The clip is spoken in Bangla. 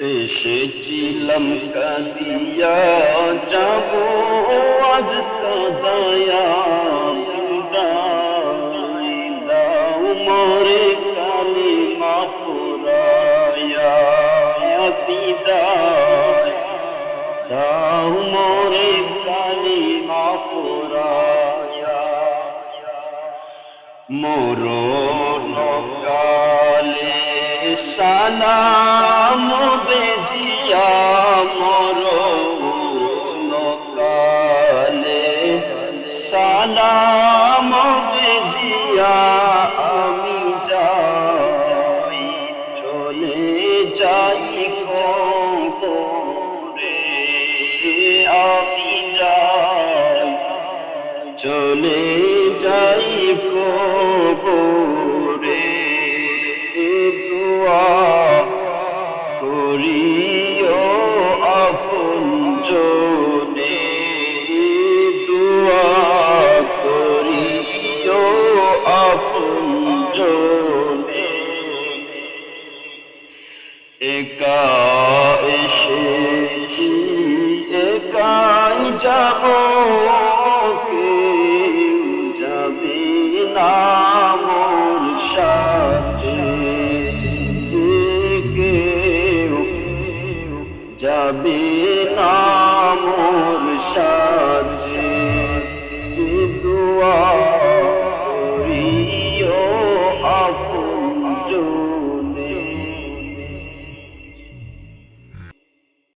এসেছিলাম কাদিয়া, যাব আজ কাদায়া দাও মরে কালিমা পুরায়া বিদায় দাও মরে কালিমা পুরায়া মরণ কালে সালাম সালাম বেজিয়া, আমি যাই, চলে যাই কবরে। আমি যাই, চলে যাই কবরে। দোয়া করিও আপন জনে। একা এসেছি একাই যাব কে যাবে না মোর সাথে। কেউ যাবে না মোর সাথে। দুয়া প্রিয় আপন জোর।